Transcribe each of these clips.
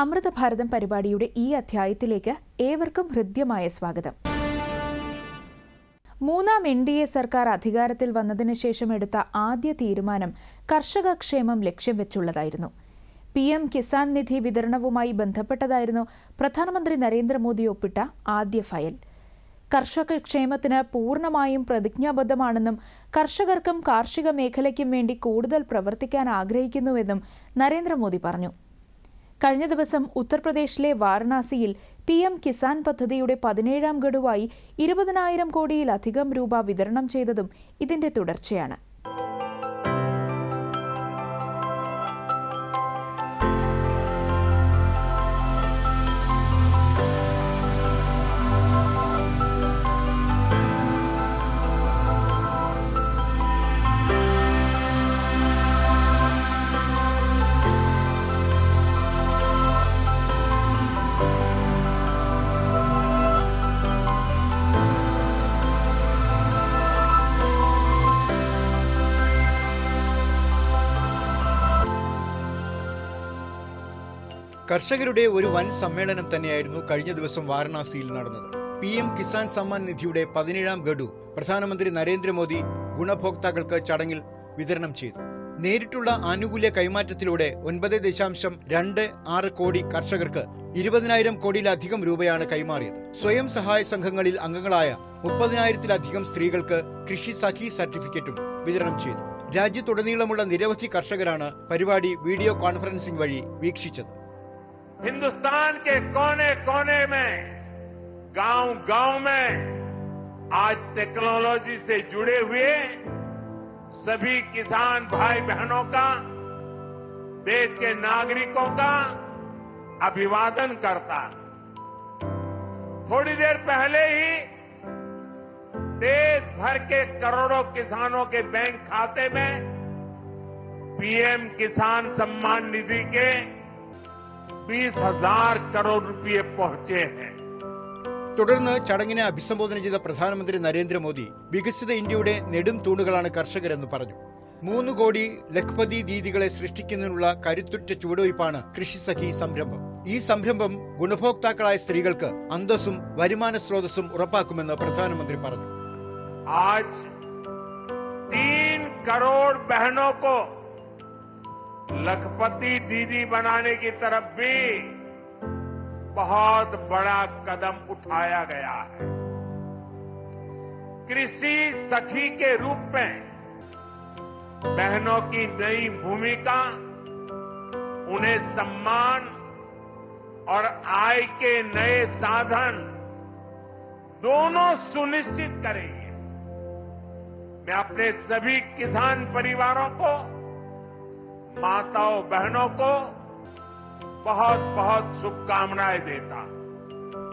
അമൃതഭാരതം പരിപാടിയുടെ ഈ അധ്യായത്തിലേക്ക് ഏവർക്കും ഹൃദ്യമായ സ്വാഗതം. മൂന്നാം എൻ ഡി എ സർക്കാർ അധികാരത്തിൽ വന്നതിനു ശേഷം എടുത്ത ആദ്യ തീരുമാനം കർഷക ക്ഷേമം ലക്ഷ്യം വെച്ചുള്ളതായിരുന്നു. പി എം കിസാൻ നിധി വിതരണവുമായി ബന്ധപ്പെട്ടതായിരുന്നു പ്രധാനമന്ത്രി നരേന്ദ്രമോദി ഒപ്പിട്ട ആദ്യ ഫയൽ. കർഷക ക്ഷേമത്തിന് പൂർണമായും പ്രതിജ്ഞാബദ്ധമാണെന്നും കർഷകർക്കും കാർഷിക മേഖലയ്ക്കും വേണ്ടി കൂടുതൽ പ്രവർത്തിക്കാൻ ആഗ്രഹിക്കുന്നുവെന്നും നരേന്ദ്രമോദി പറഞ്ഞു. കഴിഞ്ഞ ദിവസം ഉത്തർപ്രദേശിലെ വാരണാസിയിൽ പി എം കിസാൻ പദ്ധതിയുടെ പതിനേഴാം ഗഡുവായി ഇരുപതിനായിരം കോടിയിലധികം രൂപ വിതരണം ചെയ്തതും ഇതിന്റെ തുടർച്ചയാണ്. കർഷകരുടെ ഒരു വൻ സമ്മേളനം തന്നെയായിരുന്നു കഴിഞ്ഞ ദിവസം വാരണാസിയിൽ നടന്നത്. പി എം കിസാൻ സമ്മാൻ നിധിയുടെ പതിനേഴാം ഗഡു പ്രധാനമന്ത്രി നരേന്ദ്രമോദി ഗുണഭോക്താക്കൾക്ക് ചടങ്ങിൽ വിതരണം ചെയ്തു. നേരിട്ടുള്ള ആനുകൂല്യ കൈമാറ്റത്തിലൂടെ ഒൻപത് ദശാംശം രണ്ട് ആറ് കോടി കർഷകർക്ക് ഇരുപതിനായിരം കോടിയിലധികം രൂപയാണ് കൈമാറിയത്. സ്വയം സഹായ സംഘങ്ങളിൽ അംഗങ്ങളായ മുപ്പതിനായിരത്തിലധികം സ്ത്രീകൾക്ക് കൃഷി സഖി സർട്ടിഫിക്കറ്റും വിതരണം ചെയ്തു. രാജ്യത്തുടനീളമുള്ള നിരവധി കർഷകരാണ് പരിപാടി വീഡിയോ കോൺഫറൻസിംഗ് വഴി വീക്ഷിച്ചത്. हिंदुस्तान के कोने कोने में गाँव गाँव में आज टेक्नोलॉजी से जुड़े हुए सभी किसान भाई बहनों का, देश के नागरिकों का अभिवादन करता थोड़ी देर पहले ही देश भर के करोड़ों किसानों के बैंक खाते में पीएम किसान सम्मान निधि के बीस हजार करोड़ रुपए पहुंचे हैं തുടർന്ന് ചടങ്ങിനെ അഭിസംബോധന ചെയ്ത പ്രധാനമന്ത്രി നരേന്ദ്രമോദി വികസിത ഇന്ത്യയുടെ നെടും തൂണുകളാണ് കർഷകരെന്ന് പറഞ്ഞു മൂന്ന് കോടി ലഖ്പതി ദീദികളെ സൃഷ്ടിക്കുന്നതിനുള്ള കരുത്തുറ്റ ചുവടുവയ്പാണ് കൃഷി സഖി സംരംഭം ഈ സംരംഭം ഗുണഭോക്താക്കളായ സ്ത്രീകൾക്ക് അന്തസ്സും വരുമാന സ്രോതസ്സും ഉറപ്പാക്കുമെന്ന് പ്രധാനമന്ത്രി പറഞ്ഞു आज तीन करोड़ बहनों को लखपति दीदी बनाने की तरफ़ भी बहुत बड़ा कदम उठाया गया है। कृषि सखी के रूप में बहनों की नई भूमिका, उन्हें सम्मान और आय के नए साधन दोनों सुनिश्चित करेंगे। मैं अपने सभी किसान परिवारों को माताओं बहनों को बहुत बहुत शुभकामनाएँ देता हूँ।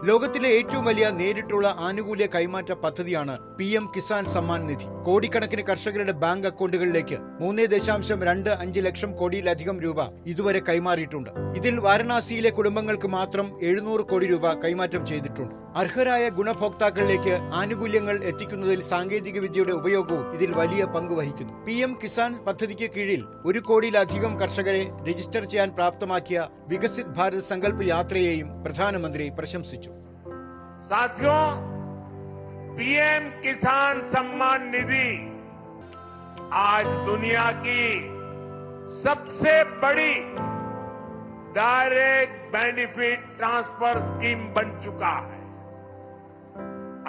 ലോകത്തിലെ ഏറ്റവും വലിയ നേരിട്ടുള്ള ആനുകൂല്യ കൈമാറ്റ പദ്ധതിയാണ് പി എം കിസാൻ സമ്മാൻ നിധി. കോടിക്കണക്കിന് കർഷകരുടെ ബാങ്ക് അക്കൗണ്ടുകളിലേക്ക് മൂന്ന് ദശാംശം രണ്ട് അഞ്ച് ലക്ഷം കോടിയിലധികം രൂപ ഇതുവരെ കൈമാറിയിട്ടുണ്ട്. ഇതിൽ വാരണാസിയിലെ കുടുംബങ്ങൾക്ക് മാത്രം എഴുന്നൂറ് കോടി രൂപ കൈമാറ്റം ചെയ്തിട്ടുണ്ട്. അർഹരായ ഗുണഭോക്താക്കളിലേക്ക് ആനുകൂല്യങ്ങൾ എത്തിക്കുന്നതിൽ സാങ്കേതിക വിദ്യയുടെ ഉപയോഗവും ഇതിൽ വലിയ പങ്ക് വഹിക്കുന്നു. പി എം കിസാൻ പദ്ധതിക്ക് കീഴിൽ ഒരു കോടിയിലധികം കർഷകരെ രജിസ്റ്റർ ചെയ്യാൻ പ്രാപ്തമാക്കിയ വികസിത് ഭാരത് സങ്കല്പ് യാത്രയെയും പ്രധാനമന്ത്രി പ്രശംസിച്ചു. साथियों, पीएम किसान सम्मान निधि आज दुनिया की सबसे बड़ी डायरेक्ट बेनिफिट ट्रांसफ़र स्कीम बन चुका है।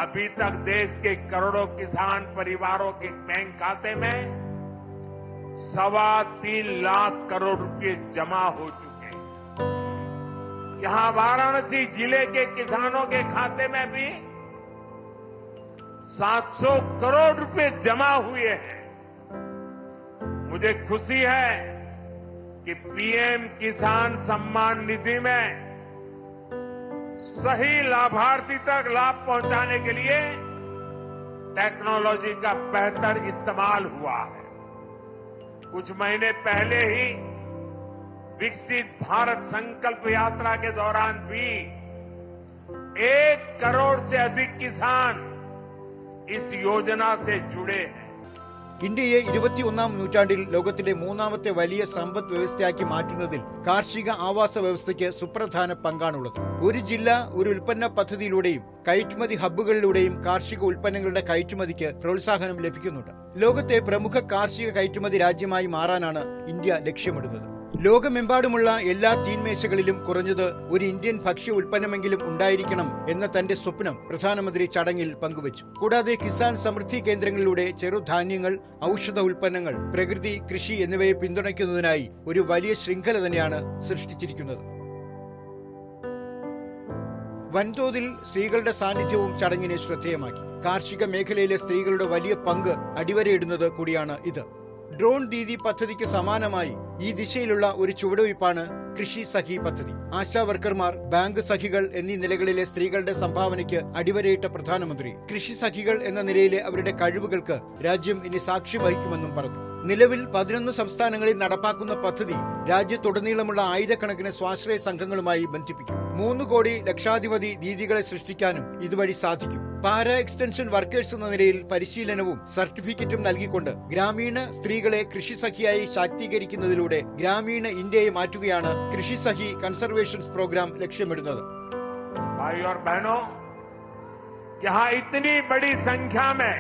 अभी तक देश के करोड़ों किसान परिवारों के बैंक खाते में सवा तीन लाख करोड़ रुपए जमा हो चुके यहाँ वाराणसी ज़िले के किसानों के खाते में भी 700 करोड़ रुपए जमा हुए हैं। मुझे खुशी है कि पीएम किसान सम्मान निधि में सही लाभार्थी तक लाभ पहुँचाने के लिए टेक्नोलॉजी का बेहतर इस्तेमाल हुआ है। कुछ महीने पहले ही विकसित भारत संकल्प यात्रा के दौरान भी एक करोड़ से अधिक किसान इस योजना से जुड़े हैं ഇന്ത്യയെ ഇരുപത്തിയൊന്നാം നൂറ്റാണ്ടിൽ ലോകത്തിലെ മൂന്നാമത്തെ വലിയ സമ്പദ് വ്യവസ്ഥയാക്കി മാറ്റുന്നതിൽ കാർഷിക ആവാസ വ്യവസ്ഥയ്ക്ക് സുപ്രധാന പങ്കാണുള്ളത് ഒരു ജില്ല ഒരു ഉൽപ്പന്ന പദ്ധതിയിലൂടെയും കയറ്റുമതി ഹബ്ബുകളിലൂടെയും കാർഷിക ഉൽപ്പന്നങ്ങളുടെ കയറ്റുമതിക്ക് പ്രോത്സാഹനം ലഭിക്കുന്നുണ്ട് ലോകത്തെ പ്രമുഖ കാർഷിക കയറ്റുമതി രാജ്യമായി മാറാനാണ് ഇന്ത്യ ലക്ഷ്യമിടുന്നത് ലോകമെമ്പാടുമുള്ള എല്ലാ തീൻമേശകളിലും കുറഞ്ഞത് ഒരു ഇന്ത്യൻ ഭക്ഷ്യ ഉൽപ്പന്നമെങ്കിലും ഉണ്ടായിരിക്കണം എന്ന തന്റെ സ്വപ്നം പ്രധാനമന്ത്രി ചടങ്ങിൽ പങ്കുവച്ചു. കൂടാതെ കിസാൻ സമൃദ്ധി കേന്ദ്രങ്ങളിലൂടെ ചെറുധാന്യങ്ങൾ ഔഷധ ഉൽപ്പന്നങ്ങൾ പ്രകൃതി കൃഷി എന്നിവയെ പിന്തുണയ്ക്കുന്നതിനായി ഒരു വലിയ ശൃംഖല തന്നെയാണ് സൃഷ്ടിച്ചിരിക്കുന്നത്. വൻതോതിൽ സ്ത്രീകളുടെ സാന്നിധ്യവും ചടങ്ങിനെ ശ്രദ്ധേയമാക്കി. കാർഷിക മേഖലയിലെ സ്ത്രീകളുടെ വലിയ പങ്ക് അടിവരയിടുന്നത് കൂടിയാണ് ഇത്. ഡ്രോൺ ദീദി പദ്ധതിക്ക് സമാനമായി ഈ ദിശയിലുള്ള ഒരു ചുവടുവയ്പ്പാണ് കൃഷി സഖി പദ്ധതി. ആശാ വർക്കർമാർ ബാങ്ക് സഖികൾ എന്നീ നിലകളിലെ സ്ത്രീകളുടെ സംഭാവനയ്ക്ക് അടിവരയിട്ട പ്രധാനമന്ത്രി. കൃഷി സഖികൾ എന്ന നിലയിലെ അവരുടെ കഴിവുകൾക്ക് രാജ്യം ഇനി സാക്ഷി വഹിക്കുമെന്നും പറഞ്ഞു. നിലവിൽ പതിനൊന്ന് സംസ്ഥാനങ്ങളിൽ നടപ്പാക്കുന്ന പദ്ധതി രാജ്യത്തുടനീളമുള്ള ആയിരക്കണക്കിന് സ്വാശ്രയ സംഘങ്ങളുമായി ബന്ധിപ്പിക്കും. മൂന്ന് കോടി ലക്ഷാധിപതി ദീദികളെ സൃഷ്ടിക്കാനും ഇതുവഴി സാധിക്കും. പാര എക്സ്റ്റൻഷൻ വർക്കേഴ്സ് എന്ന നിലയിൽ പരിശീലനവും സർട്ടിഫിക്കറ്റും നൽകിക്കൊണ്ട് ഗ്രാമീണ സ്ത്രീകളെ കൃഷി സഖിയായി ശാക്തീകരിക്കുന്നതിലൂടെ ഗ്രാമീണ ഇന്ത്യയെ മാറ്റുകയാണ് കൃഷി സഖി കൺസർവേഷൻസ് പ്രോഗ്രാം ലക്ഷ്യമിടുന്നത് भाई और बहनों यहां इतनी बड़ी संख्या में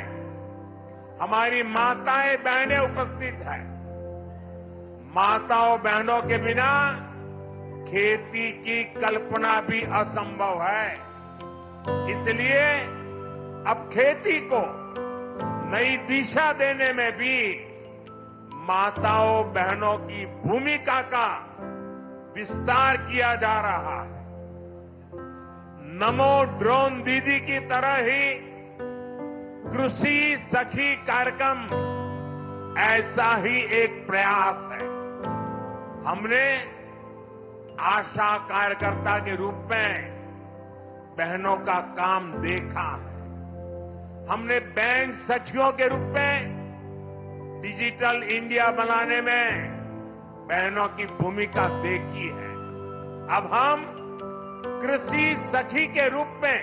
हमारी माताएं बहनें उपस्थित हैं माताओं बहनों के बिना खेती की कल्पना भी असंभव है इसलिए अब खेती को नई दिशा देने में भी माताओं, बहनों की भूमिका का विस्तार किया जा रहा है। नमो ड्रोन दीदी की तरह ही कृषि सखी कार्यक्रम ऐसा ही एक प्रयास है। हमने आशा कार्यकर्ता के रूप में बहनों का काम देखा है। हमने बैंक सखियों के रूप में डिजिटल इंडिया बनाने में बहनों की भूमिका देखी है। अब हम कृषि सखी के रूप में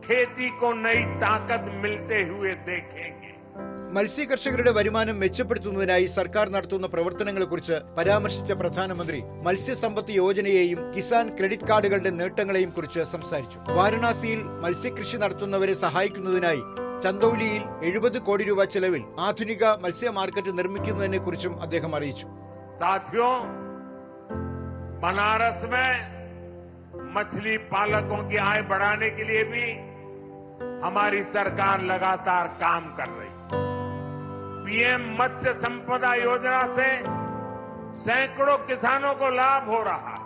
खेती को नई ताकत मिलते हुए देखेंगे। മത്സ്യകർഷകരുടെ വരുമാനം മെച്ചപ്പെടുത്തുന്നതിനായി സർക്കാർ നടത്തുന്ന പ്രവർത്തനങ്ങളെക്കുറിച്ച് പരാമർശിച്ച പ്രധാനമന്ത്രി മത്സ്യസമ്പത്ത് യോജനയെയും കിസാൻ ക്രെഡിറ്റ് കാർഡുകളുടെ നേട്ടങ്ങളെയും കുറിച്ച് സംസാരിച്ചു വാരണാസിയിൽ മത്സ്യകൃഷി നടത്തുന്നവരെ സഹായിക്കുന്നതിനായി ചന്ദൌലിയിൽ എഴുപത് കോടി രൂപ ചെലവിൽ ആധുനിക മത്സ്യ മാർക്കറ്റ് നിർമ്മിക്കുന്നതിനെ കുറിച്ചും അദ്ദേഹം അറിയിച്ചു साथियों बनारस में मछली पालकों की आय बढ़ाने के लिए भी हमारी सरकार लगातार काम कर रही है पीएम मत्स्य संपदा योजना से सैकड़ों किसानों को लाभ हो रहा है।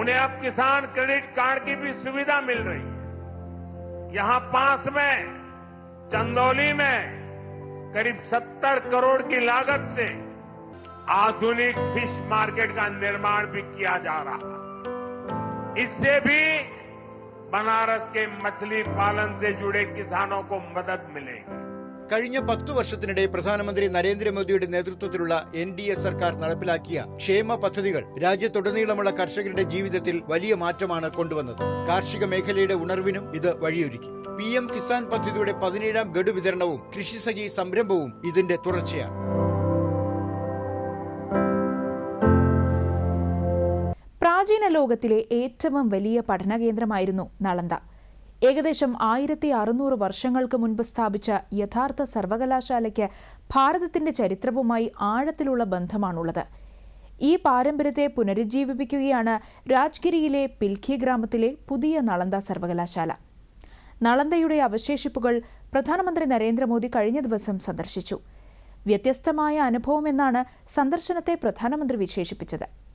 उन्हें अब किसान क्रेडिट कार्ड की भी सुविधा मिल रही है। यहाँ पास में, चंदौली में, करीब 70 करोड़ की लागत से आधुनिक फ़िश मार्केट का निर्माण भी किया जा रहा है। इससे भी बनारस के मछली पालन से जुड़े किसानों को मदद मिलेगी। കഴിഞ്ഞ പത്തു വർഷത്തിനിടെ പ്രധാനമന്ത്രി നരേന്ദ്രമോദിയുടെ നേതൃത്വത്തിലുള്ള എൻ ഡി എ സർക്കാർ നടപ്പിലാക്കിയ ക്ഷേമ പദ്ധതികൾ രാജ്യത്തുടനീളമുള്ള കർഷകരുടെ ജീവിതത്തിൽ വലിയ മാറ്റമാണ് കൊണ്ടുവന്നത്. കാർഷിക മേഖലയുടെ ഉണർവിനും ഇത് വഴിയൊരുക്കി. പി എം കിസാൻ പദ്ധതിയുടെ പതിനേഴാം ഗഡു വിതരണവും കൃഷി സഖി സംരംഭവും ഇതിന്റെ തുടർച്ചയാണ്. പ്രാചീന ലോകത്തിലെ ഏറ്റവും വലിയ പഠന കേന്ദ്രമായിരുന്നു നളന്ദ. ഏകദേശം ആയിരത്തി അറുന്നൂറ് വർഷങ്ങൾക്ക് മുൻപ് സ്ഥാപിച്ച യഥാർത്ഥ സർവകലാശാലയ്ക്ക് ഭാരതത്തിന്റെ ചരിത്രവുമായി ആഴത്തിലുള്ള ബന്ധമാണുള്ളത്. ഈ പാരമ്പര്യത്തെ പുനരുജ്ജീവിപ്പിക്കുകയാണ് രാജ്ഗിരിയിലെ പിൽഖി ഗ്രാമത്തിലെ പുതിയ നളന്ദ സർവകലാശാല. നളന്ദയുടെ അവശേഷിപ്പുകൾ പ്രധാനമന്ത്രി നരേന്ദ്രമോദി കഴിഞ്ഞ ദിവസം സന്ദർശിച്ചു. വ്യത്യസ്തമായ അനുഭവമെന്നാണ് സന്ദർശനത്തെ പ്രധാനമന്ത്രി വിശേഷിപ്പിച്ചത്.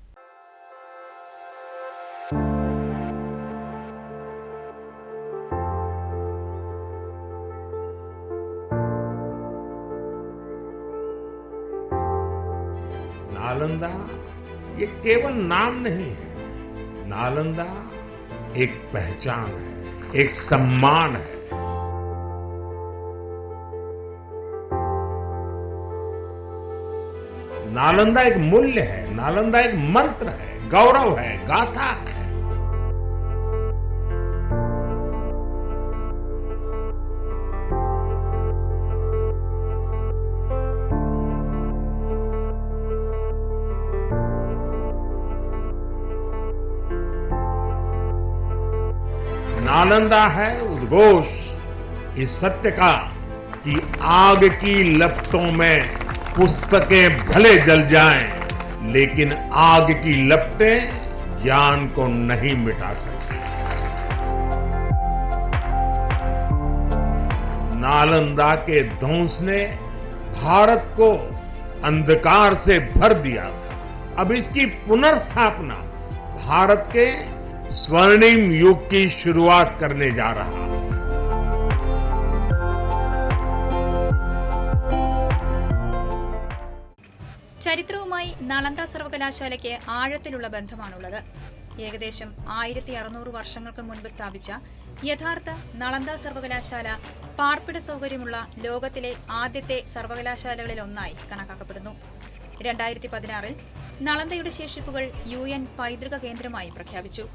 नालंदा, ये केवल नाम नहीं है। नालंदा एक पहचान है, एक सम्मान है। नालंदा एक मूल्य है, नालंदा एक मंत्र है, गौरव है, गाथा है। नालंदा है उद्घोष। इस सत्य का कि आग की लपटों में पुस्तकें भले जल जाएँ, लेकिन आग की लपटें ज्ञान को नहीं मिटा सकती। नालंदा के ध्वंस ने भारत को अंधकार से भर दिया था। अब इसकी पुनर्स्थापना भारत के स्वर्णिम युग की शुरुआत करने जा रहा है ചരിത്രവുമായി നളന്ദ സർവകലാശാലയ്ക്ക് ആഴത്തിലുള്ള ബന്ധമാണുള്ളത് ഏകദേശം ആയിരത്തി അറുന്നൂറ് വർഷങ്ങൾക്ക് മുൻപ് സ്ഥാപിച്ച യഥാർത്ഥ നളന്ദ സർവകലാശാല പാർപ്പിട സൗകര്യമുള്ള ലോകത്തിലെ ആദ്യത്തെ സർവകലാശാലകളിൽ ഒന്നായി കണക്കാക്കപ്പെടുന്നു രണ്ടായിരത്തി പതിനാറിൽ നളന്ദയുടെ ശേഷിപ്പുകൾ യു എൻ പൈതൃക കേന്ദ്രമായി പ്രഖ്യാപിച്ചു.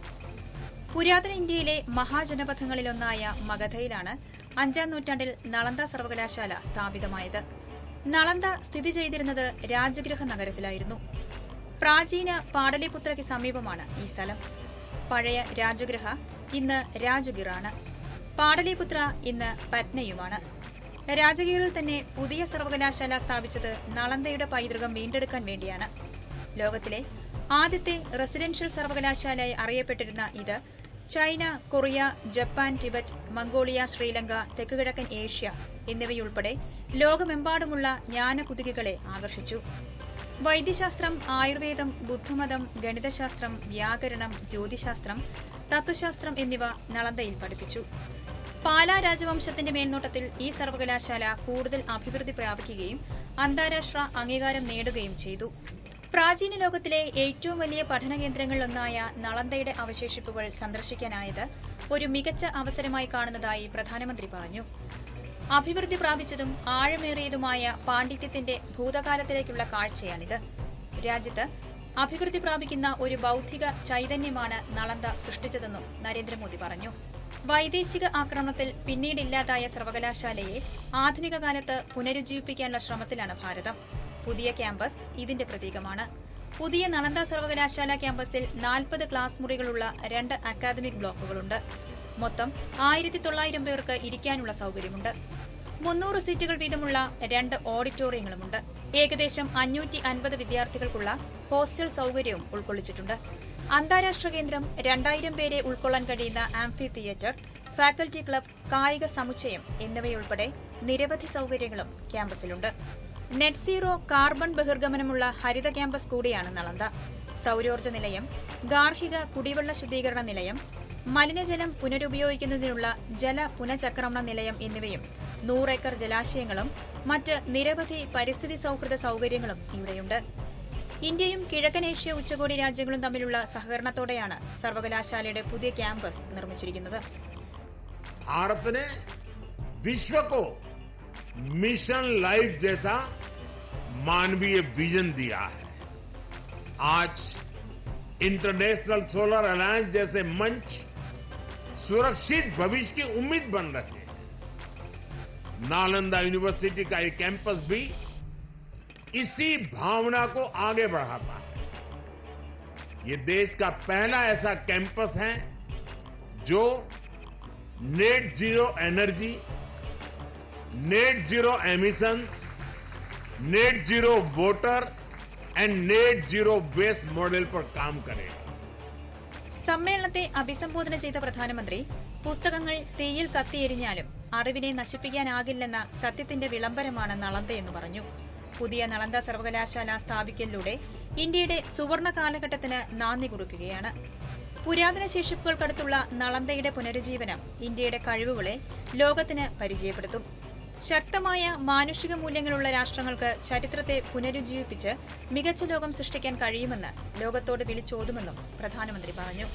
പുരാതന ഇന്ത്യയിലെ മഹാജനപഥങ്ങളിലൊന്നായ മഗധയിലാണ് അഞ്ചാം നൂറ്റാണ്ടിൽ നളന്ദ സർവകലാശാല സ്ഥാപിതമായത്. നളന്ദ സ്ഥിതി ചെയ്തിരുന്നത് രാജഗൃഹ നഗരത്തിലായിരുന്നു. പ്രാചീന പാടലിപുത്രയ്ക്ക് സമീപമാണ് ഈ സ്ഥലം. പഴയ രാജഗൃഹ ഇന്ന് രാജഗിറാണ്. പാടലിപുത്ര ഇന്ന് പറ്റ്നയുമാണ് രാജഗീറിൽ തന്നെ പുതിയ സർവകലാശാല സ്ഥാപിച്ചത് നളന്ദയുടെ പൈതൃകം വീണ്ടെടുക്കാൻ വേണ്ടിയാണ്. ലോകത്തിലെ ആദ്യത്തെ റെസിഡൻഷ്യൽ സർവകലാശാലയായി അറിയപ്പെട്ടിരുന്ന ഇത് China Korea Japan Tibet Mongolia Sri Lanka തെക്കുകിഴക്കൻ ഏഷ്യ എന്നിവയുൾപ്പെടെ ലോകമെമ്പാടുമുള്ള ജ്ഞാനകുതികകളെ ആകർഷിച്ചു. വൈദ്യശാസ്ത്രം ആയുർവേദം ബുദ്ധമതം ഗണിതശാസ്ത്രം വ്യാകരണം ജ്യോതിശാസ്ത്രം തത്വശാസ്ത്രം എന്നിവ നളന്ദയിൽ പഠിപ്പിച്ചു. പാലാ രാജവംശത്തിന്റെ മേൽനോട്ടത്തിൽ ഈ സർവകലാശാല കൂടുതൽ അഭിവൃദ്ധി പ്രാപിക്കുകയും അന്താരാഷ്ട്ര അംഗീകാരം നേടുകയും ചെയ്തു. പ്രാചീന ലോകത്തിലെ ഏറ്റവും വലിയ പഠന കേന്ദ്രങ്ങളിലൊന്നായ നളന്തയുടെ അവശേഷിപ്പുകൾ സന്ദർശിക്കാനായത് ഒരു മികച്ച അവസരമായി കാണുന്നതായി പ്രധാനമന്ത്രി പറഞ്ഞു. അഭിവൃദ്ധി പ്രാപിച്ചതും ആഴമേറിയതുമായ പാണ്ഡിത്യത്തിന്റെ ഭൂതകാലത്തിലേക്കുള്ള കാഴ്ചയാണിത്. രാജ്യത്ത് അഭിവൃദ്ധി പ്രാപിക്കുന്ന ഒരു ബൗദ്ധിക ചൈതന്യമാണ് നളന്ത സൃഷ്ടിച്ചതെന്നും നരേന്ദ്രമോദി പറഞ്ഞു. വൈദേശിക ആക്രമണത്തിൽ പിന്നീടില്ലാതായ സർവകലാശാലയെ ആധുനിക കാലത്ത് പുനരുജ്ജീവിപ്പിക്കാനുള്ള ശ്രമത്തിലാണ് ഭാരതം. പുതിയ ക്യാമ്പസ് ഇതിന്റെ പ്രതീകമാണ്. പുതിയ നളന്ദ സർവകലാശാല ക്യാമ്പസിൽ നാൽപ്പത് ക്ലാസ് മുറികളുള്ള രണ്ട് അക്കാദമിക് ബ്ലോക്കുകളുണ്ട്. മൊത്തം ആയിരത്തി തൊള്ളായിരം പേർക്ക് ഇരിക്കാനുള്ള സൗകര്യമുണ്ട്. മുന്നൂറ് സീറ്റുകൾ വീതമുള്ള രണ്ട് ഓഡിറ്റോറിയങ്ങളുമുണ്ട്. ഏകദേശം അഞ്ഞൂറ്റി അൻപത് വിദ്യാർത്ഥികൾക്കുള്ള ഹോസ്റ്റൽ സൗകര്യവും ഉൾക്കൊള്ളിച്ചിട്ടുണ്ട്. അന്താരാഷ്ട്ര കേന്ദ്രം രണ്ടായിരം പേരെ ഉൾക്കൊള്ളാൻ കഴിയുന്ന ആംഫി തിയേറ്റർ ഫാക്കൽറ്റി ക്ലബ് കായിക സമുച്ചയം എന്നിവയുൾപ്പെടെ നിരവധി സൗകര്യങ്ങളും ക്യാമ്പസിലുണ്ട്. നെറ്റ് സീറോ കാർബൺ ബഹിർഗമനമുള്ള ഹരിത ക്യാമ്പസ് കൂടിയാണ് നളന്ത സൗരോർജ നിലയം ഗാർഹിക കുടിവെള്ള ശുദ്ധീകരണ നിലയം മലിനജലം പുനരുപയോഗിക്കുന്നതിനുള്ള ജല പുനഃചക്രമണ നിലയം എന്നിവയും നൂറേക്കർ ജലാശയങ്ങളും മറ്റ് നിരവധി പരിസ്ഥിതി സൗഹൃദ സൗകര്യങ്ങളും ഇവിടെയുണ്ട്. ഇന്ത്യയും കിഴക്കൻ ഏഷ്യ ഉച്ചകോടി രാജ്യങ്ങളും തമ്മിലുള്ള സഹകരണത്തോടെയാണ് സർവകലാശാലയുടെ പുതിയ ക്യാമ്പസ് നിർമ്മിച്ചിരിക്കുന്നത് भारत ने विश्व को मिशन लाइफ जैसा मानवीय विजन दिया है आज इंटरनेशनल सोलर अलायंस जैसे मंच सुरक्षित भविष्य की उम्मीद बन रहे हैं नालंदा यूनिवर्सिटी का ये कैंपस भी इसी भावना को आगे बढ़ाता है ये देश का पहला ऐसा कैंपस है जो net zero energy net zero emissions net zero water and net zero waste model पर काम करेगा സമ്മേളനത്തെ അഭിസംബോധന ചെയ്ത പ്രധാനമന്ത്രി പുസ്തകങ്ങൾ തീയിൽ കത്തിയെരിഞ്ഞാലും അറിവിനെ നശിപ്പിക്കാനാകില്ലെന്ന സത്യത്തിന്റെ വിളംബരമാണ് നളന്തയെന്ന് പറഞ്ഞു പുതിയ നളന്ദ സർവകലാശാല സ്ഥാപിക്കലിലൂടെ ഇന്ത്യയുടെ സുവർണ കാലഘട്ടത്തിന് നാന്ദി കുറിക്കുകയാണ്. പുരാതന ശേഷിപ്പുകൾക്കടുത്തുള്ള നളന്തയുടെ പുനരുജ്ജീവനം ഇന്ത്യയുടെ കഴിവുകളെ ലോകത്തിന് പരിചയപ്പെടുത്തും. ശക്തമായ മാനുഷിക മൂല്യങ്ങളുള്ള രാഷ്ട്രങ്ങൾക്ക് ചരിത്രത്തെ പുനരുജ്ജീവിപ്പിച്ച് മികച്ച ലോകം സൃഷ്ടിക്കാൻ കഴിയുമെന്ന് ലോകത്തോട് വിളിച്ചോതുമെന്നും പ്രധാനമന്ത്രി പറഞ്ഞു.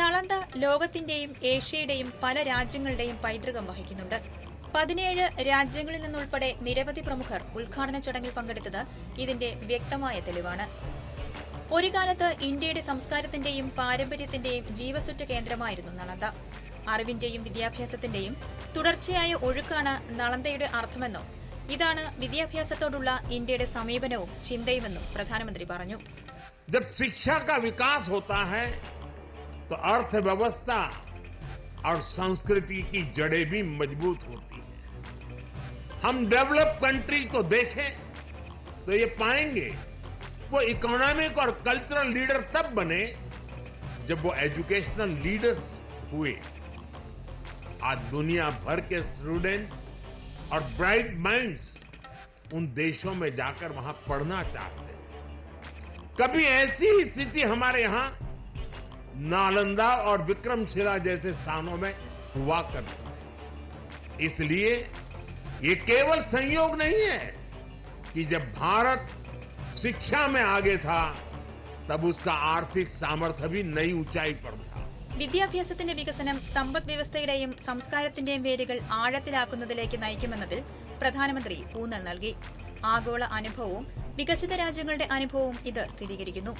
നളന്ദ ലോകത്തിന്റെയും ഏഷ്യയുടെയും പല രാജ്യങ്ങളുടെയും പൈതൃകം വഹിക്കുന്നുണ്ട്. പതിനേഴ് രാജ്യങ്ങളിൽ നിന്നുൾപ്പെടെ നിരവധി പ്രമുഖർ ഉദ്ഘാടന ചടങ്ങിൽ പങ്കെടുത്തത് ഇതിന്റെ വ്യക്തമായ തെളിവാണ് ഒരു കാലത്ത് ഇന്ത്യയുടെ സംസ്കാരത്തിന്റെയും പാരമ്പര്യത്തിന്റെയും ജീവസുറ്റ കേന്ദ്രമായിരുന്നു നളന്ദ അറിവിന്റെയും വിദ്യാഭ്യാസത്തിന്റെയും തുടർച്ചയായ ഒഴുക്കാണ് നളന്തയുടെ അർത്ഥമെന്നും ഇതാണ് വിദ്യാഭ്യാസത്തോടുള്ള ഇന്ത്യയുടെ സമീപനവും ചിന്തയുമെന്നും പ്രധാനമന്ത്രി പറഞ്ഞു जब शिक्षा का विकास होता है तो अर्थव्यवस्था और संस्कृति की जड़ें भी मज़बूत होती हैं। हम डेवलप कंट्रीज़ को देखें तो ये पाएँगे, वो इकोनॉमिक और कल्चरल लीडर तब बने, जब वो एजुकेशनल लीडर्स हुए। आज दुनिया भर के स्टूडेंट्स और ब्राइट माइंड्स उन देशों में जाकर वहाँ पढ़ना चाहते हैं। कभी ऐसी स्थिति हमारे यहाँ नालंदा और विक्रमशिला जैसे स्थानों में हुआ करती है इसलिए ये केवल संयोग नहीं है कि जब भारत शिक्षा में आगे था तब उसका आर्थिक सामर्थ्य भी नई ऊंचाई पर था വിദ്യാഭ്യാസത്തിന്റെ വികസനം സമ്പദ് വ്യവസ്ഥയുടെയും സംസ്കാരത്തിന്റെയും വേരുകൾ ആഴത്തിലാക്കുന്നതിലേക്ക് നയിക്കുമെന്നതിൽ പ്രധാനമന്ത്രി ഊന്നൽ നൽകി ആഗോള അനുഭവവും വികസിത രാജ്യങ്ങളുടെ അനുഭവവും ഇത് സ്ഥിരീകരിക്കുന്നു.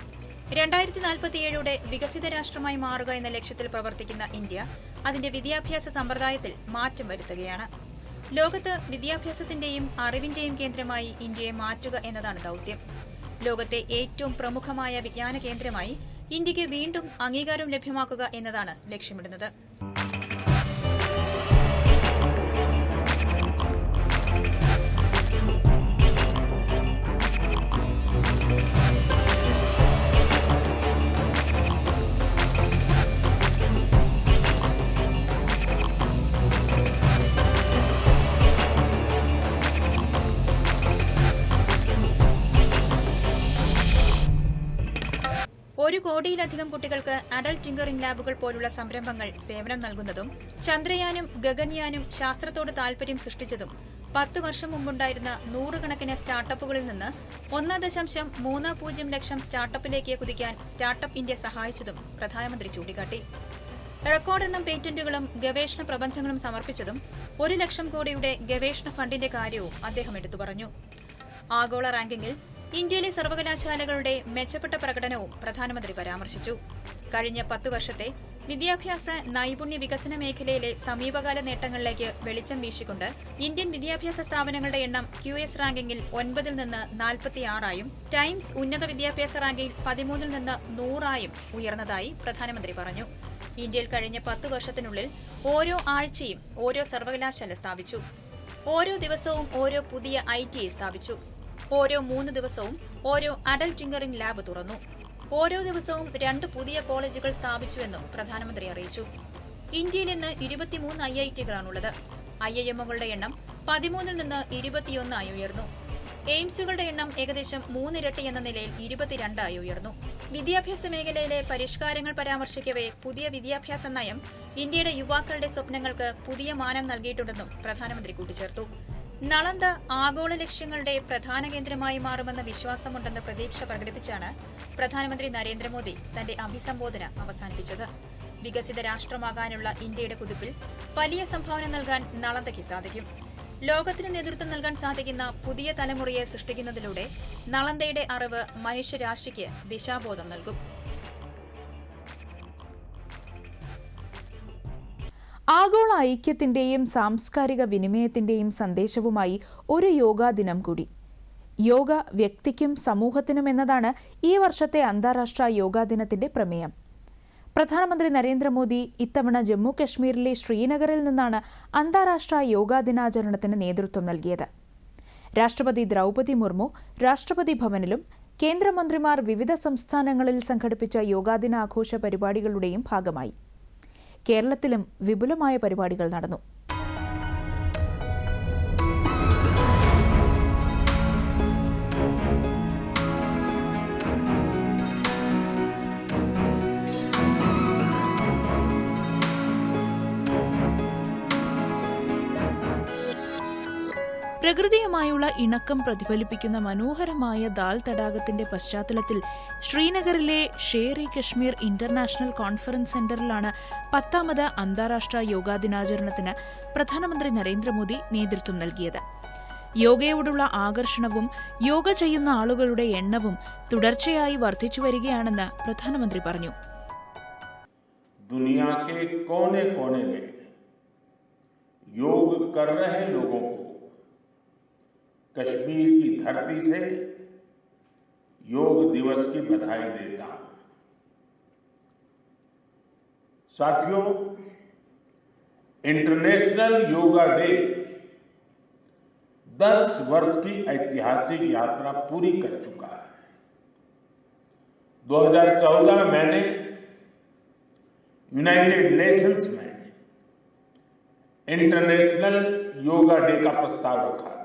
രണ്ടായിരത്തി നാൽപ്പത്തിയേഴോടെ വികസിത രാഷ്ട്രമായി മാറുക എന്ന ലക്ഷ്യത്തിൽ പ്രവർത്തിക്കുന്ന ഇന്ത്യ അതിന്റെ വിദ്യാഭ്യാസ സമ്പ്രദായത്തിൽ മാറ്റം വരുത്തുകയാണ്. ലോകത്ത് വിദ്യാഭ്യാസത്തിന്റെയും അറിവിന്റെയും കേന്ദ്രമായി ഇന്ത്യയെ മാറ്റുക എന്നതാണ് ദൌത്യം. ലോകത്തെ ഏറ്റവും പ്രമുഖമായ വിജ്ഞാന കേന്ദ്രമായി ഇന്ത്യയ്ക്ക് വീണ്ടും അംഗീകാരം ലഭ്യമാക്കുക എന്നതാണ് ലക്ഷ്യമിടുന്നത്. കോടിയിലധികം കുട്ടികൾക്ക് അഡൽട്ട് ടിങ്കറിംഗ് ലാബുകൾ പോലുള്ള സംരംഭങ്ങൾ സേവനം നൽകുന്നതും ചന്ദ്രയാനും ഗഗൻയാനും ശാസ്ത്രത്തോട് താൽപര്യം സൃഷ്ടിച്ചതും പത്ത് വർഷം മുമ്പുണ്ടായിരുന്ന നൂറുകണക്കിന് സ്റ്റാർട്ടപ്പുകളിൽ നിന്ന് ഒന്ന് ദശാംശം മൂന്ന് പൂജ്യം ലക്ഷം സ്റ്റാർട്ടപ്പിലേക്ക് കുതിക്കാൻ സ്റ്റാർട്ടപ്പ് ഇന്ത്യ സഹായിച്ചതും പ്രധാനമന്ത്രി ചൂണ്ടിക്കാട്ടി. റെക്കോർഡെണ്ണം പേറ്റന്റുകളും ഗവേഷണ പ്രബന്ധങ്ങളും സമർപ്പിച്ചതും ഒരു ലക്ഷം കോടിയുടെ ഗവേഷണ ഫണ്ടിന്റെ കാര്യവും അദ്ദേഹം എടുത്തു പറഞ്ഞു. ആഗോള റാങ്കിങ്ങിൽ ഇന്ത്യയിലെ സർവകലാശാലകളുടെ മെച്ചപ്പെട്ട പ്രകടനവും പ്രധാനമന്ത്രി പരാമർശിച്ചു. കഴിഞ്ഞ പത്ത് വർഷത്തെ വിദ്യാഭ്യാസ നൈപുണ്യ വികസന മേഖലയിലെ സമീപകാല നേട്ടങ്ങളിലേക്ക് വെളിച്ചം വീശിക്കൊണ്ട് ഇന്ത്യൻ വിദ്യാഭ്യാസ സ്ഥാപനങ്ങളുടെ എണ്ണം ക്യു എസ് റാങ്കിങ്ങിൽ ഒൻപതിൽ നിന്ന് നാൽപ്പത്തിയാറായും ടൈംസ് ഉന്നത വിദ്യാഭ്യാസ റാങ്കിങ്ങിൽ പതിമൂന്നിൽ നിന്ന് നൂറായും ഉയർന്നതായി പ്രധാനമന്ത്രി പറഞ്ഞു. ഇന്ത്യയിൽ കഴിഞ്ഞ പത്ത് വർഷത്തിനുള്ളിൽ ഓരോ ആഴ്ചയും ഓരോ സർവകലാശാല സ്ഥാപിച്ചു. ഓരോ ദിവസവും ഓരോ പുതിയ ഐ ഐ സ്ഥാപിച്ചു. ഓരോ മൂന്ന് ദിവസവും ഓരോ അഡൽട്ട് ടിങ്കറിംഗ് ലാബ് തുറന്നു. ഓരോ ദിവസവും രണ്ട് പുതിയ കോളേജുകൾ സ്ഥാപിച്ചുവെന്നും പ്രധാനമന്ത്രി അറിയിച്ചു. ഇന്ത്യയിൽ ഇന്ന് ഇരുപത്തിമൂന്ന് ഐ ഐ ടികളാണുള്ളത് ഐ ഐ എമ്മുകളുടെ എണ്ണം പതിമൂന്നിൽ നിന്ന് ഇരുപത്തിയൊന്നായി ഉയർന്നു. എയിംസുകളുടെ എണ്ണം ഏകദേശം മൂന്നിരട്ടി എന്ന നിലയിൽ ഇരുപത്തിരണ്ടായി ഉയർന്നു. വിദ്യാഭ്യാസ മേഖലയിലെ പരിഷ്കാരങ്ങൾ പരാമർശിക്കവേ പുതിയ വിദ്യാഭ്യാസ നയം ഇന്ത്യയുടെ യുവാക്കളുടെ സ്വപ്നങ്ങൾക്ക് പുതിയ മാനം നൽകിയിട്ടുണ്ടെന്നും പ്രധാനമന്ത്രി കൂട്ടിച്ചേർത്തു. നളന്ദ ആഗോള ലക്ഷ്യങ്ങളുടെ പ്രധാന കേന്ദ്രമായി മാറുമെന്ന വിശ്വാസമുണ്ടെന്ന പ്രതീക്ഷ പ്രകടിപ്പിച്ചാണ് പ്രധാനമന്ത്രി നരേന്ദ്രമോദി തന്റെ അഭിസംബോധന അവസാനിപ്പിച്ചത്. വികസിത രാഷ്ട്രമാകാനുള്ള ഇന്ത്യയുടെ കുതിപ്പിൽ വലിയ സംഭാവന നൽകാൻ നളന്തയ്ക്ക് സാധിക്കും. ലോകത്തിന് നേതൃത്വം നൽകാൻ സാധിക്കുന്ന പുതിയ തലമുറയെ സൃഷ്ടിക്കുന്നതിലൂടെ നളന്തയുടെ അറിവ് മനുഷ്യരാശിക്ക് ദിശാബോധം നൽകും. ആഗോള ഐക്യത്തിന്റെയും സാംസ്കാരിക വിനിമയത്തിന്റെയും സന്ദേശവുമായി ഒരു യോഗാ ദിനം കൂടി. യോഗ വ്യക്തിക്കും സമൂഹത്തിനും എന്നതാണ് ഈ വർഷത്തെ അന്താരാഷ്ട്ര യോഗാ ദിനത്തിന്റെ പ്രമേയം. പ്രധാനമന്ത്രി നരേന്ദ്രമോദി ഇത്തവണ ജമ്മു കശ്മീരിലെ ശ്രീനഗറിൽ നിന്നാണ് അന്താരാഷ്ട്ര യോഗാ ദിനാചരണത്തിന് നേതൃത്വം നൽകിയത്. രാഷ്ട്രപതി ദ്രൗപതി മുർമു രാഷ്ട്രപതി ഭവനിലും കേന്ദ്രമന്ത്രിമാർ വിവിധ സംസ്ഥാനങ്ങളിൽ സംഘടിപ്പിച്ച യോഗാദിനാഘോഷ പരിപാടികളുടെയും ഭാഗമായി. കേരളത്തിലും വിപുലമായ പരിപാടികൾ നടന്നു പ്രകൃതിയുമായുള്ള ഇണക്കം പ്രതിഫലിപ്പിക്കുന്ന മനോഹരമായ ദാൽ തടാകത്തിന്റെ പശ്ചാത്തലത്തിൽ ശ്രീനഗറിലെ ഷേർ ഇ കശ്മീർ ഇന്റർനാഷണൽ കോൺഫറൻസ് സെന്ററിലാണ് പത്താമത് അന്താരാഷ്ട്ര യോഗാ ദിനാചരണത്തിന് പ്രധാനമന്ത്രി നരേന്ദ്രമോദി നേതൃത്വം നൽകിയത് യോഗയോടുള്ള ആകർഷണവും യോഗ ചെയ്യുന്ന ആളുകളുടെ എണ്ണവും തുടർച്ചയായി വർദ്ധിച്ചു വരികയാണെന്ന് പ്രധാനമന്ത്രി പറഞ്ഞു दुनिया के कोने कोने में योग कर रहे लोगों को कश्मीर की धरती से योग दिवस की बधाई देता हूँ। साथियों इंटरनेशनल योगा डे 10 वर्ष की ऐतिहासिक यात्रा पूरी कर चुका है। 2014 में मैंने यूनाइटेड नेशंस में इंटरनेशनल योगा डे का प्रस्ताव रखा।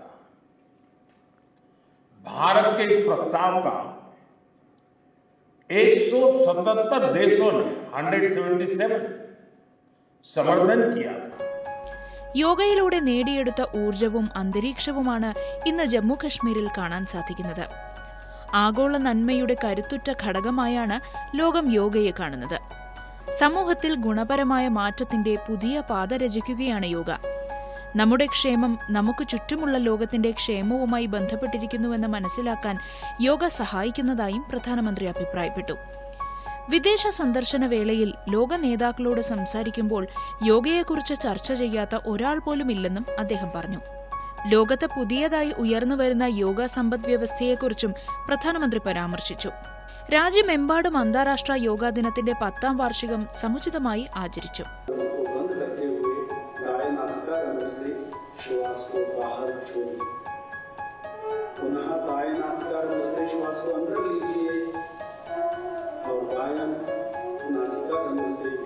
भारत के इस प्रस्ताव का 177 देशों ने 177 समर्थन किया था യോഗയിലൂടെ നേടിയെടുത്ത ഊർജവും അന്തരീക്ഷവുമാണ് ഇന്ന് ജമ്മു കശ്മീരിൽ കാണാൻ സാധിക്കുന്നത് ആഗോള നന്മയുടെ കരുത്തുറ്റ ഘടകമായാണ് ലോകം യോഗയെ കാണുന്നത് സമൂഹത്തിൽ ഗുണപരമായ മാറ്റത്തിന്റെ പുതിയ പാത രചിക്കുകയാണ് യോഗ നമ്മുടെ ക്ഷേമം നമുക്ക് ചുറ്റുമുള്ള ലോകത്തിന്റെ ക്ഷേമവുമായി ബന്ധപ്പെട്ടിരിക്കുന്നുവെന്ന് മനസ്സിലാക്കാൻ യോഗ സഹായിക്കുന്നതായും പ്രധാനമന്ത്രി അഭിപ്രായപ്പെട്ടു. വിദേശ സന്ദർശന വേളയിൽ ലോക നേതാക്കളോട് സംസാരിക്കുമ്പോൾ യോഗയെക്കുറിച്ച് ചർച്ച ചെയ്യാത്ത ഒരാൾ പോലും ഇല്ലെന്നും അദ്ദേഹം പറഞ്ഞു. ലോകത്ത് പുതിയതായി ഉയർന്നുവരുന്ന യോഗ സമ്പദ് വ്യവസ്ഥയെക്കുറിച്ചും പ്രധാനമന്ത്രി പരാമർശിച്ചു. രാജ്യമെമ്പാടും അന്താരാഷ്ട്ര യോഗാ ദിനത്തിന്റെ പത്താം വാർഷികം സമുചിതമായി ആചരിച്ചു. को बंद रखते हुए दाएँ नासिका रंध्र से श्वास को बाहर छोड़िए। पुनः दाएँ नासिका रंध्र से श्वास को अंदर लीजिए और बाएँ नासिका रंध्र से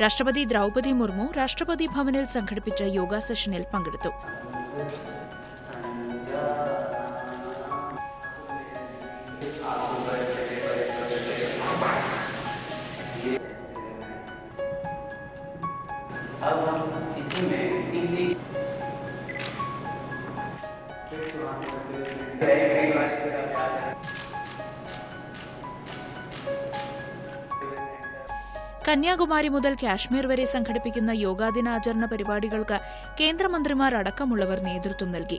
രാഷ്ട്രപതി ദ്രൗപദി മുർമു രാഷ്ട്രപതി ഭവനിൽ സംഘടിപ്പിച്ച യോഗ സെഷനിൽ പങ്കെടുത്തു I want കന്യാകുമാരി മുതൽ കാശ്മീർ വരെ സംഘടിപ്പിക്കുന്ന യോഗാ ദിനാചരണ പരിപാടികൾക്ക് കേന്ദ്രമന്ത്രിമാർ അടക്കമുള്ളവർ നേതൃത്വം നൽകി.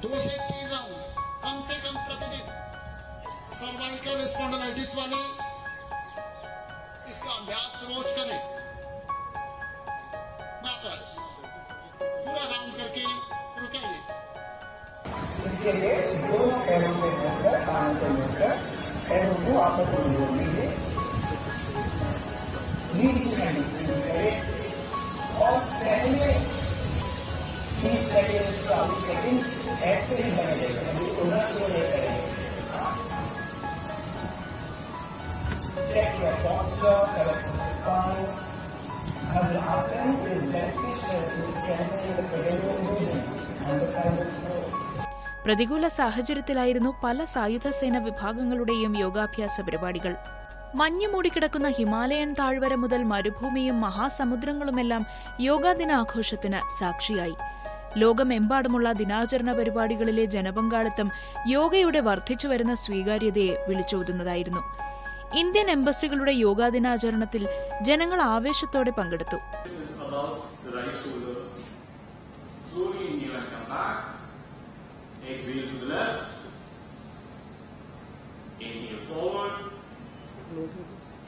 दो से तीन राउंड कम से कम प्रतिदिन। सर्वाइकल स्पॉन्डिलाइटिस वाले इसका अभ्यास रोज करें। वापस। पूरा राउंड करके रुकेंगे। इसके लिए दोनों पैरों पे मोड़कर कानों पे मोड़कर पैरों को आपस में जोड़ लीजिए नीड की हैंड करें। और पहले तीस सेकेंड चालीस सेकेंड ऐसे ही बने रहेगा अभी उन्ना से नहीं करेंगे Check your posture, correct your spine. Bhadrasana is beneficial to strengthening the cranial region and the pelvic floor. പ്രതികൂല സാഹചര്യത്തിലായിരുന്നു പല സായുധ സേന വിഭാഗങ്ങളുടെയും യോഗാഭ്യാസ പരിപാടികൾ മഞ്ഞു മൂടിക്കിടക്കുന്ന ഹിമാലയൻ താഴ്വര മുതൽ മരുഭൂമിയും മഹാസമുദ്രങ്ങളുമെല്ലാം യോഗാ ദിനാഘോഷത്തിന് സാക്ഷിയായി ലോകമെമ്പാടുമുള്ള ദിനാചരണ പരിപാടികളിലെ ജനപങ്കാളിത്തം യോഗയുടെ വർദ്ധിച്ചുവരുന്ന സ്വീകാര്യതയെ വിളിച്ചോതുന്നതായിരുന്നു ഇന്ത്യൻ എംബസികളുടെ യോഗാ ദിനാചരണത്തിൽ ജനങ്ങൾ ആവേശത്തോടെ പങ്കെടുത്തു.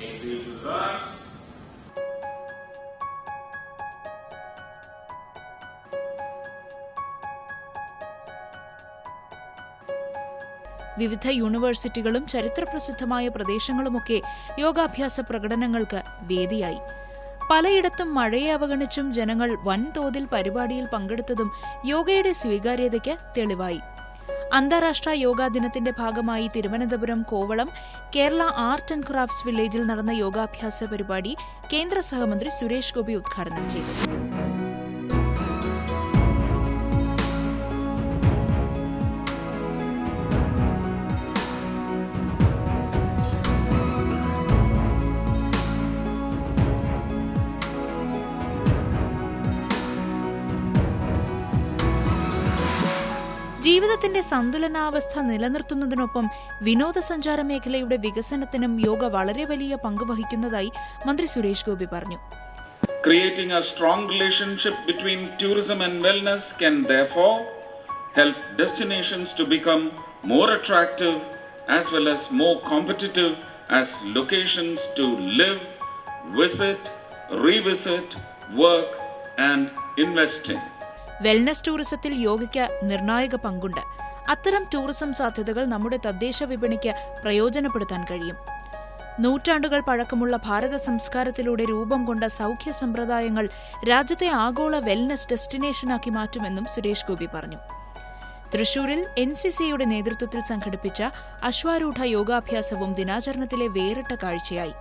Exhale to the right. വിവിധ യൂണിവേഴ്സിറ്റികളും ചരിത്രപ്രസിദ്ധമായ പ്രദേശങ്ങളുമൊക്കെ യോഗാഭ്യാസ പ്രകടനങ്ങൾക്ക് വേദിയായി. പലയിടത്തും മഴയെ അവഗണിച്ചും ജനങ്ങൾ വൻതോതിൽ പരിപാടിയിൽ പങ്കെടുത്തതും യോഗയുടെ സ്വീകാര്യതയ്ക്ക് തെളിവായി. അന്താരാഷ്ട്ര യോഗാ ദിനത്തിന്റെ ഭാഗമായി Thiruvananthapuram Kovalam Kerala art and crafts വില്ലേജിൽ നടന്ന യോഗാഭ്യാസ പരിപാടി കേന്ദ്ര സഹമന്ത്രി സുരേഷ് ഗോപി ഉദ്ഘാടനം ചെയ്തു. ജീവിതത്തിന്റെ സന്തുലനാവസ്ഥ നിലനിർത്തുന്നതിനൊപ്പം വിനോദസഞ്ചാര മേഖലയുടെ വികസനത്തിനും യോഗ വളരെ വലിയ പങ്ക് വഹിക്കുന്നതായി മന്ത്രി സുരേഷ് ഗോപി പറഞ്ഞു Creating a strong relationship between tourism and wellness can therefore help destinations to become more attractive as well as more competitive as locations to live, visit, revisit, work, and invest in. Wellness ടൂറിസത്തിൽ യോഗയ്ക്ക് നിർണായക പങ്കുണ്ട്. അത്തരം tourism സാധ്യതകൾ നമ്മുടെ തദ്ദേശ വിപണിക്ക് പ്രയോജനപ്പെടുത്താൻ കഴിയും. നൂറ്റാണ്ടുകൾ പഴക്കമുള്ള ഭാരത സംസ്കാരത്തിലൂടെ രൂപം കൊണ്ട സൗഖ്യ സമ്പ്രദായങ്ങൾ രാജ്യത്തെ ആഗോള വെൽനസ് ഡെസ്റ്റിനേഷനാക്കി മാറ്റുമെന്നും സുരേഷ് ഗോപി പറഞ്ഞു. തൃശൂരിൽ എൻ സി സിയുടെ നേതൃത്വത്തിൽ സംഘടിപ്പിച്ച അശ്വാരൂഢ യോഗാഭ്യാസവും ദിനാചരണത്തിലെ വേറിട്ട കാഴ്ചയായി.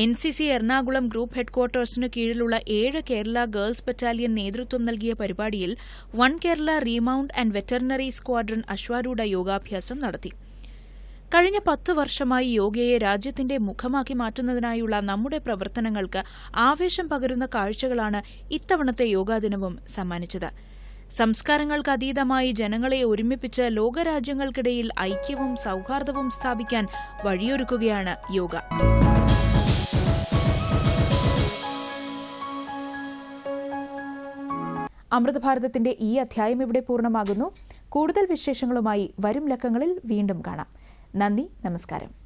N C C Ernakulam group ഹെഡ്ക്വാർട്ടേഴ്സിനു കീഴിലുള്ള ഏഴ് കേരള ഗേൾസ് ബറ്റാലിയൻ നേതൃത്വം നൽകിയ പരിപാടിയിൽ one Kerala remount and veterinary squadron അശ്വാരൂഢ യോഗാഭ്യാസം നടത്തി. കഴിഞ്ഞ പത്ത് വർഷമായി യോഗയെ രാജ്യത്തിന്റെ മുഖമാക്കി മാറ്റുന്നതിനായുള്ള നമ്മുടെ പ്രവർത്തനങ്ങൾക്ക് ആവേശം പകരുന്ന കാഴ്ചകളാണ് ഇത്തവണത്തെ യോഗാ ദിനവും സമ്മാനിച്ചത്. സംസ്കാരങ്ങൾക്ക് അതീതമായി ജനങ്ങളെ ഒരുമിപ്പിച്ച് ലോകരാജ്യങ്ങൾക്കിടയിൽ ഐക്യവും സൗഹാർദ്ദവും സ്ഥാപിക്കാൻ വഴിയൊരുക്കുകയാണ് യോഗ. അമൃതഭാരതത്തിന്റെ ഈ അധ്യായം ഇവിടെ പൂർണമാകുന്നു. കൂടുതൽ വിശേഷങ്ങളുമായി വരും ലക്കങ്ങളിൽ വീണ്ടും കാണാം. നന്ദി നമസ്കാരം.